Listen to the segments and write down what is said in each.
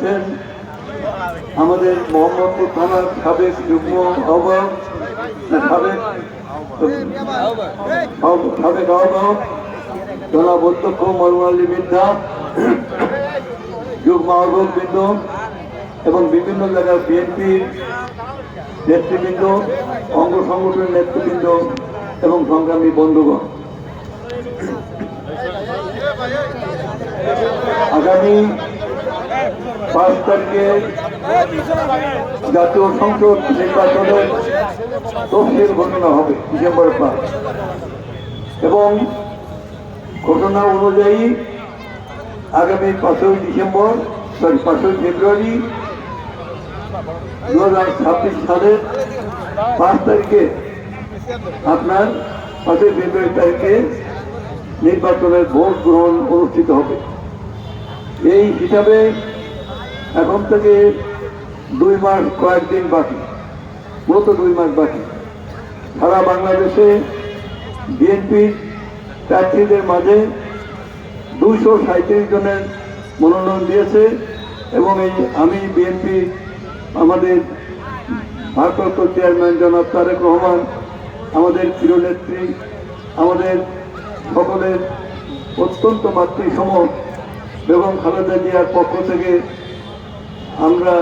আছেন। আমাদের মোহাম্মদপুর থানার সাবেক যুগ্ম আহ্বায়ক, সাবেক আহ্ব- সাবেক আহ্বায়ক, জনাব অধ্যক্ষ মরুয়ালি বিদ্যা, যুগ্ম আহ্বায়ক বৃন্দ এবং বিভিন্ন জায়গার বিএনপির নেতৃবৃন্দ, অঙ্গ সংগঠনের নেতৃবৃন্দ এবং সংগ্রামী বন্ধুগণ। আগামী পাঁচ তারিখে জাতীয় সংসদ নির্বাচনের তফসিল ঘোষণা হবে ডিসেম্বর পাঁচ। এবং ঘটনা অনুযায়ী আগামী পাঁচই ডিসেম্বর, সরি, পাঁচই ফেব্রুয়ারি দু হাজার ছাব্বিশ সালের পাঁচ তারিখে আপনার পাঁচই ফেব্রুয়ারি তারিখে নির্বাচনের ভোট গ্রহণ অনুষ্ঠিত হবে। এই হিসাবে এখন থেকে দুই মাস, কয়েকদিন বাকি, মূলত দুই মাস বাকি। সারা বাংলাদেশে বিএনপির প্রার্থীদের মাঝে দুশো সাঁত্রিশ জনের মনোনয়ন দিয়েছে এবং এই আমি বিএনপি আমাদের ভারপ্রাপ্ত চেয়ারম্যান জনাব তারেক রহমান, আমাদের চিরনেত্রী আমাদের সকলের অত্যন্ত মাতৃসম বেগম খালেদা জিয়ার পক্ষ থেকে আমরা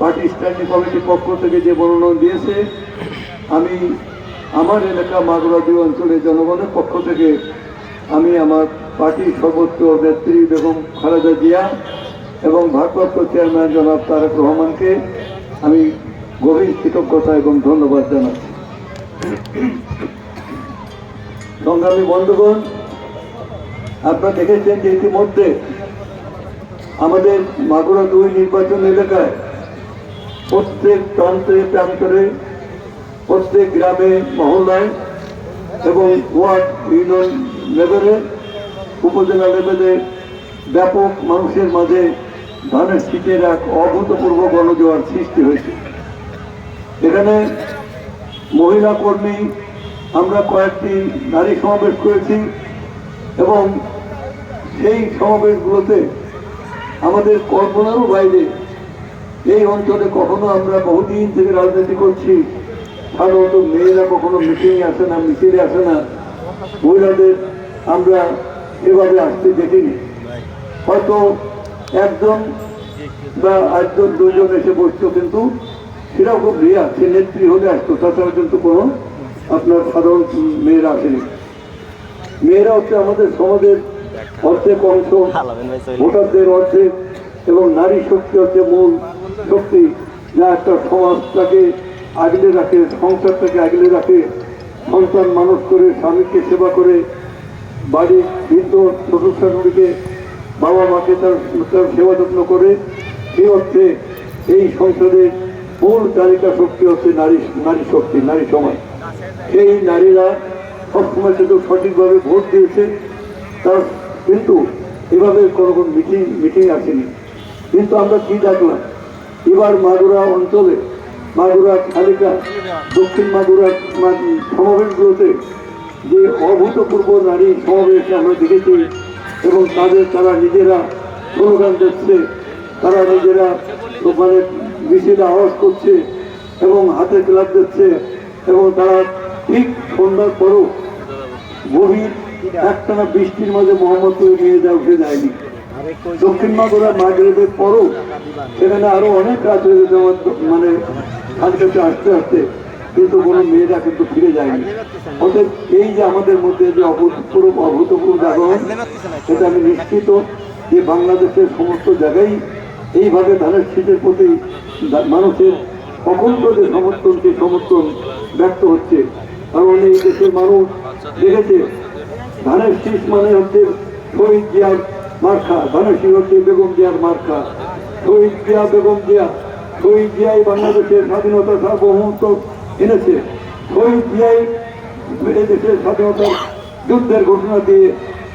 পার্টি স্ট্যান্ডিং কমিটির পক্ষ থেকে যে মনোনয়ন দিয়েছে, আমি আমার এলাকা মাগুরা দুই অঞ্চলের জনগণের পক্ষ থেকে আমি আমার পার্টির সর্বোচ্চ নেত্রী বেগম খালেদা জিয়া এবং ভারপ্রাপ্ত চেয়ারম্যান জনাব তারেক রহমানকে আমি গভীর কৃতজ্ঞতা এবং ধন্যবাদ জানাচ্ছি। সংগ্রামী বন্ধুগণ, আপনারা দেখেছেন যে ইতিমধ্যে আমাদের মাগুরা দুই নির্বাচন এলাকায় প্রত্যেক প্রান্তে প্রান্তরে, প্রত্যেক গ্রামে, মহল্লায় এবং ওয়ার্ড ইউনিয়ন লেভেলে, উপজেলা লেভেলে ব্যাপক মানুষের মাঝে ধানের শীতের এক অভূতপূর্ব গণজোয়ার সৃষ্টি হয়েছে। এখানে মহিলা কর্মী, আমরা কয়েকটি নারী সমাবেশ করেছি এবং সেই সমাবেশগুলোতে আমাদের কল্পনারও বাইরে। এই অঞ্চলে কখনো আমরা বহুদিন থেকে রাজনীতি করছি। সাধারণত মেয়েরা কখনো মিটিংয়ে আসে না, মিছিলে আসে না। মহিলাদের আমরা এভাবে আসতে দেখিনি। হয়তো একজন বা একজন দুজন এসে বসতো, কিন্তু সেটাও খুব রিয়া সে নেত্রী হলে আসতো, তাছাড়া কিন্তু কোনো আপনার সাধারণ মেয়েরা আসেনি। মেয়েরা হচ্ছে আমাদের সমাজের অর্ধেক অংশ ভোটারদের অর্ধেক এবং নারী শক্তি হচ্ছে মূল শক্তি। যা একটা সমাজটাকে আগলে রাখে সংসারটাকে আগলে রাখে সন্তান মানুষ করে স্বামীকে সেবা করে। বাড়ির বৃদ্ধ ছোট শাশুড়িকে বাবা মাকে তার তার সেবা যত্ন করে। সে হচ্ছে এই সংসদের মূল চালিকা শক্তি হচ্ছে নারী নারী শক্তি নারী সমাজ। সেই নারীরা সবসময় শুধু সঠিকভাবে ভোট দিয়েছে তার কিন্তু এভাবে কোনো কোনো মিটিং মিটিং আসেনি। কিন্তু আমরা কি দেখলাম? এবার মাগুরা অঞ্চলে, মাগুরা খালিকা, দক্ষিণ মাগুরা সমাবেশগুলোতে যে অভূতপূর্ব নারী সমাবেশ আমরা দেখেছি এবং তাদের তারা নিজেরা স্লোগান দিচ্ছে, তারা নিজেরা মানে মিছিলে আওয়াজ করছে এবং হাতে ক্লাব দিচ্ছে এবং তারা ঠিক সন্ধ্যার পরও গভীর একটানা বৃষ্টির মাঝে মোহাম্মদপুর নিয়ে যা উঠে যায়নি। দক্ষিণ মাগুরা, মাগরেবের পরও সেখানে আরও অনেক রাত হয়ে গেছে আমার মানে কাছে আসতে আসতে কিন্তু কোনো মেয়েরা কিন্তু ফিরে যায়নি। অতএব এই যে আমাদের মধ্যে যে অভূতপূর্ব অভূতপূর্ব জাগরণ, সেটা আমি নিশ্চিত যে বাংলাদেশের সমস্ত জায়গায় এইভাবে ধানের শীতের প্রতি মানুষের অখণ্ড যে সমর্থন, সেই সমর্থন ব্যক্ত হচ্ছে। কারণ এই দেশের মানুষ দেখেছে ধানের শীষ মানে হচ্ছে শহীদ জিয়ার মার্খা ধানের শীষ হচ্ছে বেগম জিয়ার মার্খা শহীদ জিয়া, বেগম জিয়া, শহীদ জিয়াই বাংলাদেশের স্বাধীনতা সার্বভৌমত্ব এনেছে। শহীদ জিয়াই এদেশের স্বাধীনতার যুদ্ধের ঘোষণা দিয়ে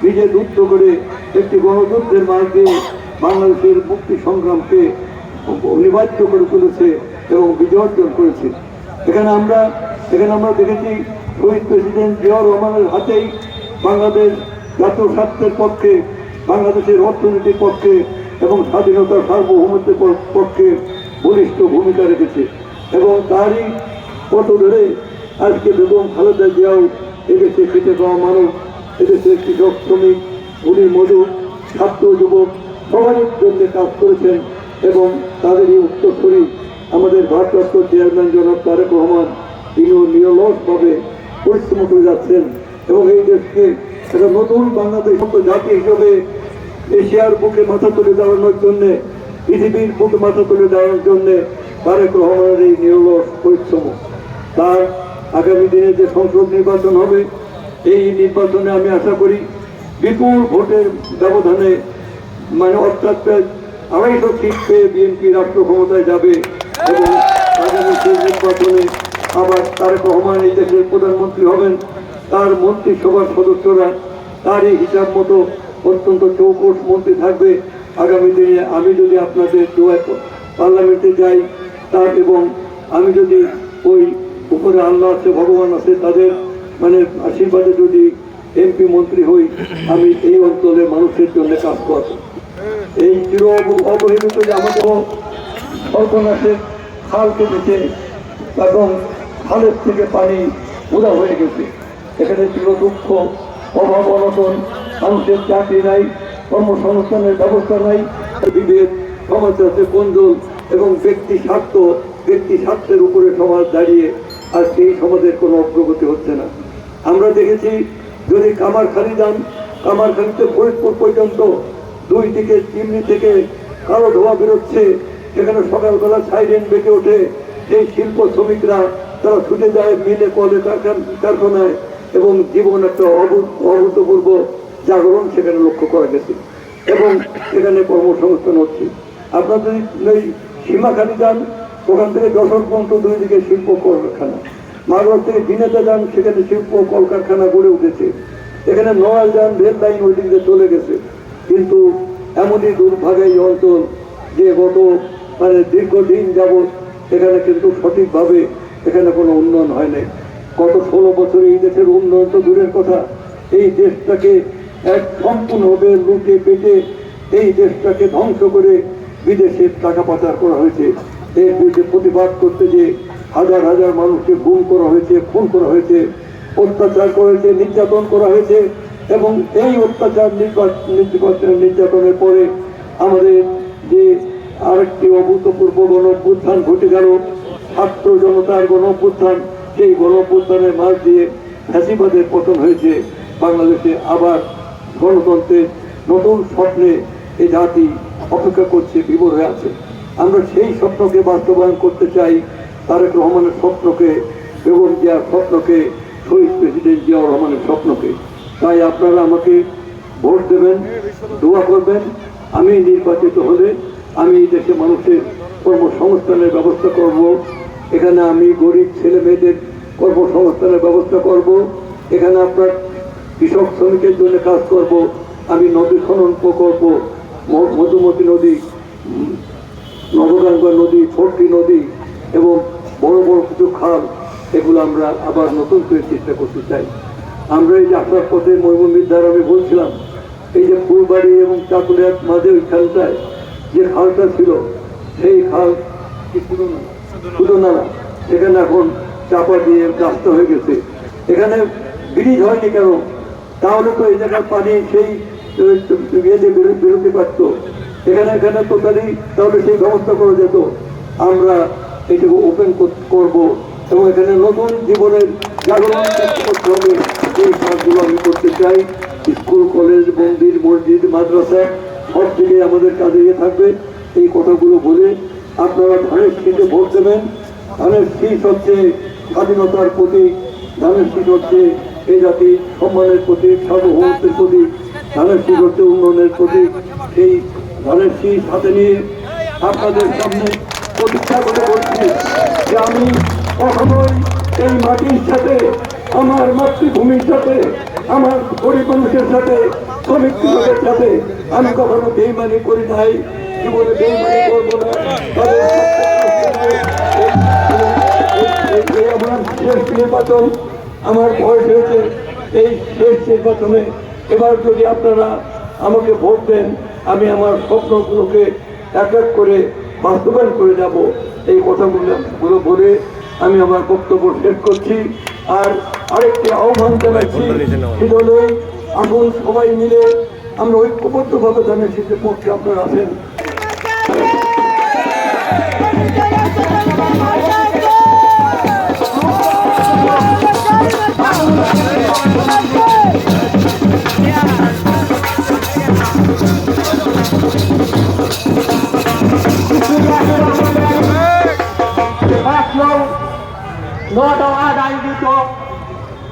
নিজে যুদ্ধ করে একটি গণযুদ্ধের মাঝ দিয়ে বাংলাদেশের মুক্তি সংগ্রামকে অনিবার্য করে তুলেছে এবং বিজয় অর্জন করেছে। এখানে আমরা এখানে আমরা দেখেছি শহীদ প্রেসিডেন্ট জিয়াউর রহমানের হাতেই বাংলাদেশ জাতীয় স্বার্থের পক্ষে, বাংলাদেশের অর্থনীতির পক্ষে এবং স্বাধীনতার সার্বভৌমত্বের পক্ষে বলিষ্ঠ ভূমিকা রেখেছে। এবং তারই পথ ধরে আজকে বেগম খালেদা জিয়াও এদেশে খেটে পাওয়া মানুষ, এদেশে কৃষক, শ্রমিক উনি মজুর, ছাত্র, যুবক সবারই জন্য কাজ করেছেন এবং তাদেরই উত্তরসূরি আমাদের ভারপ্রাপ্ত চেয়ারম্যান জনাব তারেক রহমান, তিনিও নিরলসভাবে পরিশ্রম করে যাচ্ছেন। এবং এই দেশকে একটা নতুন বাংলাদেশ মতো জাতি হিসেবে এশিয়ার বুকে মাথা তুলে দাঁড়ানোর জন্যে, পৃথিবীর বুকে মাথা তুলে দাঁড়ানোর জন্যে তারেক রহমানের এই নিরলস পরিশ্রম। তার আগামী দিনে যে সংসদ নির্বাচন হবে, এই নির্বাচনে আমি আশা করি বিপুল ভোটের ব্যবধানে মানে অর্থাৎ প্রায় আড়াইশো সিট পেয়ে বিএনপি রাষ্ট্র ক্ষমতায় যাবে এবং আগামী সেই নির্বাচনে আবার তারেক রহমান এই দেশের প্রধানমন্ত্রী হবেন। তার মন্ত্রিসভার সদস্যরা তারই হিসাব মতো অত্যন্ত চৌকস মন্ত্রী থাকবে আগামী দিনে। আমি যদি আপনাদের দোয়া পার্লামেন্টে যাই, তার এবং আমি যদি ওই উপরে আল্লাহ আছে, ভগবান আছে, তাদের মানে আশীর্বাদে যদি এমপি মন্ত্রী হই, আমি এই অঞ্চলের মানুষের জন্য কাজ করব। এই চির অবহেলিত যে আমাদের সর্বনাশের খাল কেটেছে এবং খালের থেকে পানি উদা হয়ে গেছে। এখানে চির দুঃখ, অভাব, অনটন, মানুষের চাকরি নাই, কর্মসংস্থানের ব্যবস্থা নাই বিভেদ সমাজে কন্দল এবং ব্যক্তি স্বার্থ, ব্যক্তি স্বার্থের উপরে সমাজ দাঁড়িয়ে আর সেই সমাজের কোনো অগ্রগতি হচ্ছে না। আমরা দেখেছি, যদি কামারখালি যান, কামারখালিতে ফরিদপুর পর্যন্ত দুই দিকে চিমনি থেকে কালো ধোয়া বেরোচ্ছে, সেখানে সকালবেলা সাইরেন বেঁকে ওঠে, সেই শিল্প শ্রমিকরা তারা ছুটে যায় মিলে কলে কারখান- কারখানায়। এবং জীবন একটা অভূত- অভূতপূর্ব জাগরণ সেখানে লক্ষ্য করা গেছে। এবং সেখানে কর্মসংস্থান হচ্ছে। আপনারা যদি ওই সীমাখালি যান, ওখান থেকে যশোর পর্যন্ত দুই দিকে শিল্প কলকারখানা। মাগর থেকে দিনেতে যান, সেখানে শিল্প কলকারখানা গড়ে উঠেছে। এখানে নয়াল যান, রেল লাইন ওই দিকে চলে গেছে। কিন্তু এমনই দুর্ভাগ্য এই অঞ্চল যে গত মানে দীর্ঘদিন যাবৎ এখানে কিন্তু সঠিকভাবে এখানে কোনো উন্নয়ন হয় নাই। গত ষোলো বছরে এই দেশের উন্নয়ন তো দূরের কথা। এই দেশটাকে এক সম্পূর্ণভাবে লুটে পেটে এই দেশটাকে ধ্বংস করে বিদেশে টাকা পাচার করা হয়েছে। এর বিরুদ্ধে প্রতিবাদ করতে যে হাজার হাজার মানুষকে গুম করা হয়েছে, খুন করা হয়েছে, অত্যাচার করা হয়েছে, নির্যাতন করা হয়েছে এবং এই অত্যাচার নির্বা- নির্বাচন নির্যাতনের পরে আমাদের যে আরেকটি অভূতপূর্ব গণ ঘটে গেল, ছাত্র জনতার গণ সেই গণ অভ্যুত্থানের মাঝ দিয়ে ফ্যাসিবাদের পতন হয়েছে, বাংলাদেশে আবার গণতন্ত্রের নতুন স্বপ্নে এই জাতি অপেক্ষা করছে বিভোর হয়ে আছে। আমরা সেই স্বপ্নকে বাস্তবায়ন করতে চাই, তারেক রহমানের স্বপ্নকে, বেগম জিয়ার স্বপ্নকে, শহীদ প্রেসিডেন্ট জিয়াউর রহমানের স্বপ্নকে। তাই আপনারা আমাকে ভোট দেবেন, দোয়া করবেন, আমি নির্বাচিত হলে আমি দেশে মানুষের কর্মসংস্থানের ব্যবস্থা করব। এখানে আমি গরিব ছেলে মেয়েদের কর্মসংস্থানের ব্যবস্থা করব, এখানে আপনার কৃষক শ্রমিকের জন্য কাজ করব, আমি নদী খনন প্রকল্প মধুমতি নদী নবগঙ্গা নদী, ফোর্টি নদী এবং বড় বড় কিছু খাল, এগুলো আমরা আবার নতুন করে চেষ্টা করতে চাই। আমরা এই যে পথে ময়মন্দির দ্বারা আমি বলছিলাম, এই যে ফুলবাড়ি এবং চাকুলিয়ার মাঝে ওই খালটায় যে খালটা ছিল, সেই খাল কি ছিল না শুধু না সেখানে এখন চাপা দিয়ে রাস্তা হয়ে গেছে। এখানে ব্রিজ হয়নি কেন? তাহলে তো এই জায়গার পানি সেই ইয়েতে বেরোতে পারতো। এখানে এখানে টোটালি তাহলে সেই ব্যবস্থা করা যেত। আমরা এটাকে ওপেন করব এবং এখানে নতুন জীবনের জাগরণ করতে হবে। এই কাজগুলো আমি করতে চাই। স্কুল, কলেজ, মন্দির, মসজিদ, মাদ্রাসা, সব দিকে আমাদের কাজে ইয়ে থাকবে। এই কথাগুলো বলে আপনারা ধানের শীতে ভোট দেবেন। ধানের শীত হচ্ছে স্বাধীনতার প্রতীক। ধানের শীত হচ্ছে এই জাতির সম্মানের প্রতীক, সার্বভৌমত্বের প্রতীক। ধানের শীত হচ্ছে উন্নয়নের প্রতীক। এই ধানের শীত হাতে নিয়ে আপনাদের সামনে প্রতিজ্ঞা করে বলছি যে আমি কখনোই এই মাটির সাথে, আমার মাতৃভূমির সাথে, আমার গরিব মানুষের সাথে, শ্রমিক সাথে আমি কখনো বেইমানি করি নাই। জীবনে করব না আমার শেষ নির্বাচন আমার বয়স হয়েছে এই শেষ নির্বাচনে। এবার যদি আপনারা আমাকে ভোট দেন আমি আমার স্বপ্নগুলোকে এক এক করে বাস্তবায়ন করে যাব। এই কথাগুলো গুলো বলে আমি আমার বক্তব্য শেষ করছি আর আরেকটি আহ্বান জানাচ্ছি সেটা হলো এখন সবাই মিলে আমরা ঐক্যবদ্ধভাবে ধানের শীতের পক্ষে আপনারা আছেন।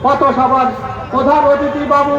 নটাওয়ার সবার প্রধান অতিথি বাবু